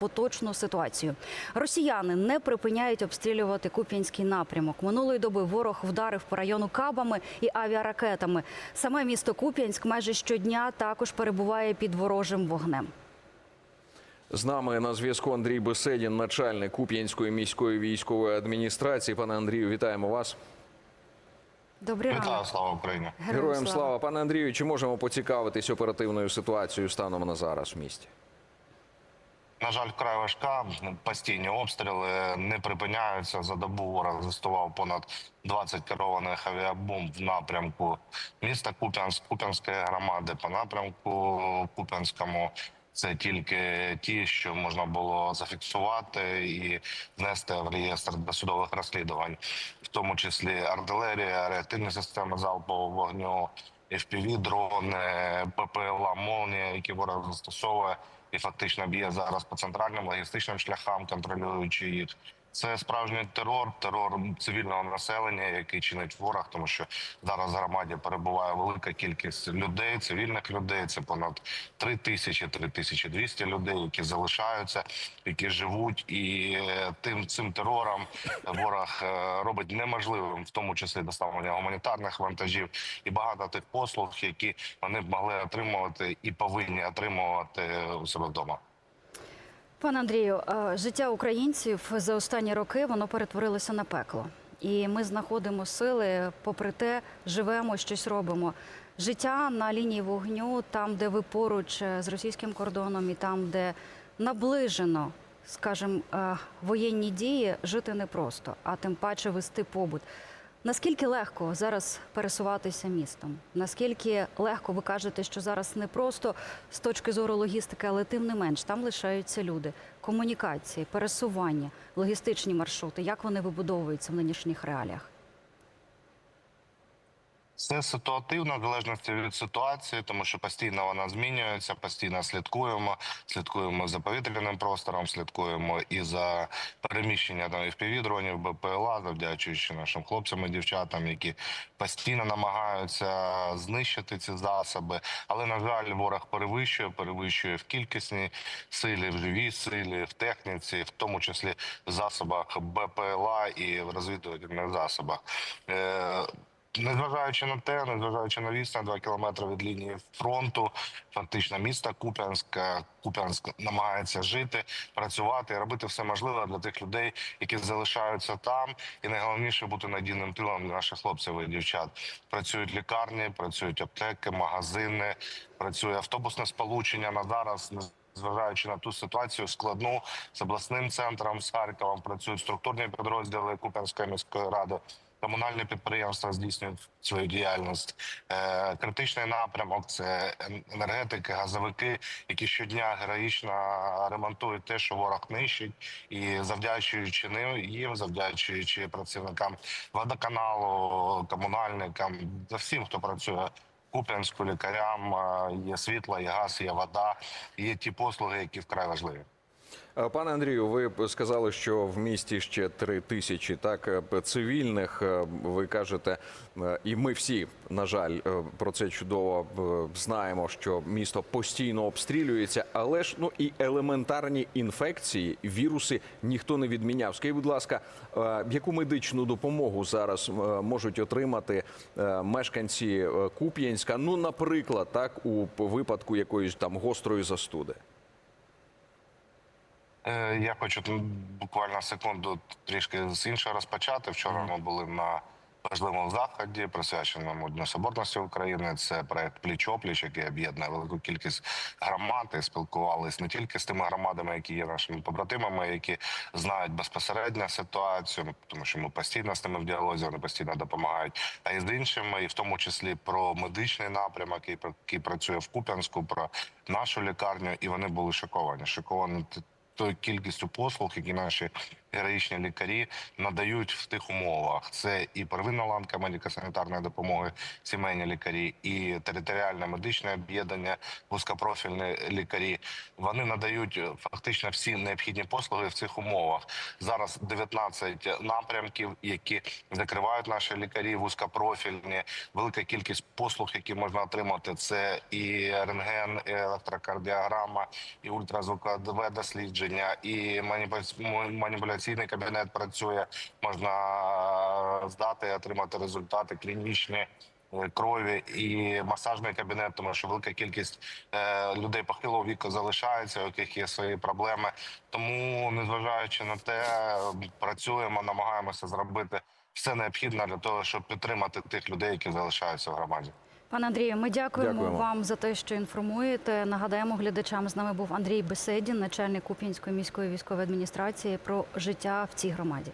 Поточну ситуацію росіяни не припиняють обстрілювати Куп'янський напрямок. Минулої доби ворог вдарив по району кабами і авіаракетами. Саме місто Куп'янськ майже щодня також перебуває під ворожим вогнем. З нами на зв'язку Андрій Беседін, начальник Куп'янської міської військової адміністрації. Пане Андрію, вітаємо вас. Добрий Вітаю, слава Україні. Героям слава. Пане Андрію, чи можемо поцікавитись оперативною ситуацією станом на зараз в місті? На жаль, вкрай важка. Постійні обстріли не припиняються. За добу ворог застував понад 20 керованих авіабомб в напрямку міста Куп'янськ, Куп'янської громади по напрямку Куп'янському. Це тільки ті, що можна було зафіксувати і внести в реєстр досудових розслідувань, в тому числі артилерія, реактивні системи залпового вогню, FPV, дрони, ППЛА, молнія, які ворог застосовує і фактично б'є зараз по центральним логістичним шляхам, контролюючи їх. Це справжній терор, терор цивільного населення, який чинить ворог, тому що зараз в громаді перебуває велика кількість людей, цивільних людей. Це понад 3 тисячі, 3200 людей, які залишаються, які живуть, і е, тим цим терором ворог е, робить неможливим, в тому числі доставлення гуманітарних вантажів і багато тих послуг, які вони б могли отримувати і повинні отримувати у себе вдома. Пане Андрію, е, життя українців за останні роки воно перетворилося на пекло. І ми знаходимо сили, попри те, живемо, щось робимо. Життя на лінії вогню, там, де ви поруч е, з російським кордоном, і там, де наближено, скажімо, е, воєнні дії, жити непросто, а тим паче вести побут. Наскільки легко зараз пересуватися містом? Наскільки легко ви кажете, що зараз не просто з точки зору логістики, але тим не менш там лишаються люди, комунікації, пересування, логістичні маршрути. Як вони вибудовуються в нинішніх реаліях? Це ситуативно, в залежності від ситуації, тому що постійно вона змінюється, постійно слідкуємо. Слідкуємо за повітряним простором, слідкуємо і за переміщення там fpv дронів БПЛА, завдячуючи нашим хлопцям і дівчатам, які постійно намагаються знищити ці засоби. Але на жаль, ворог перевищує, перевищує в кількісній силі, в живій силі, в техніці, в тому числі в засобах БПЛА і в розвідувальних засобах. Незважаючи на те, незважаючи на відстань 2 кілометри від лінії фронту, фактично міста Куп'янська, Куп'янськ намагається жити, працювати, робити все можливе для тих людей, які залишаються там. І найголовніше бути надійним тилом для наших хлопців і дівчат. Працюють лікарні, працюють аптеки, магазини, працює автобусне сполучення на зараз. Зважаючи на ту ситуацію складну з обласним центром з Харковом, працюють структурні підрозділи Куп'янської міської ради. Комунальні підприємства здійснюють свою діяльність. Е, критичний напрямок це енергетики, газовики, які щодня героїчно ремонтують те, що ворог нищить, і завдячуючи ним їм, завдячуючи працівникам водоканалу, комунальникам, за всім, хто працює. Куп'янську лікарям е, є світло, є газ, є вода, є ті послуги, які вкрай важливі. Е, Пане Андрію, ви сказали, що в місті ще три тисячі так е, цивільних. Е, Ви кажете, і ми всі, на жаль, про це чудово знаємо, що місто постійно обстрілюється, але ж ну і елементарні інфекції, віруси ніхто не відміняв. Скажіть, будь ласка, яку медичну допомогу зараз можуть отримати мешканці Куп'янська? Ну, наприклад, так у випадку якоїсь там гострої застуди. Е, Я хочу буквально секунду трішки з іншого розпочати. Вчора ми були на важливому заході, присвяченому Дню Соборності України. Це проект пліч опліч, який об'єднує велику кількість громад. І спілкувалися не тільки з тими громадами, які є нашими побратимами, які знають безпосередньо ситуацію, тому що ми постійно з ними в діалозі, вони постійно допомагають, а й з іншими, і в тому числі про медичний напрямок, який, пр- працює в Куп'янську, про нашу лікарню, і вони були шоковані. Шоковані тою кількістю послуг, які наші героїчні лікарі надають в тих умовах. Це і первинна ланка медико-санітарної допомоги, сімейні лікарі, і територіальне медичне об'єднання, вузькопрофільні лікарі. Вони надають е, фактично всі необхідні послуги в цих умовах. Зараз 19 напрямків, які закривають наші лікарі, вузькопрофільні, велика кількість послуг, які можна отримати. Це і рентген, і електрокардіограма, і ультразвукове дослідження. Відділення, і маніпуля- маніпуляційний кабінет працює. Можна е, здати, отримати результати клінічні. е, Крові і масажний кабінет, тому що велика кількість е, людей похилого віку залишається, у яких є свої проблеми. Тому, незважаючи на те, працюємо, намагаємося зробити все необхідне для того, щоб підтримати тих людей, які залишаються в громаді. Пане Андрію, ми дякуємо, Дякуємо. вам за те, що інформуєте. Нагадаємо глядачам. З нами був Андрій Беседін, начальник Куп'янської міської військової адміністрації, про життя в цій громаді.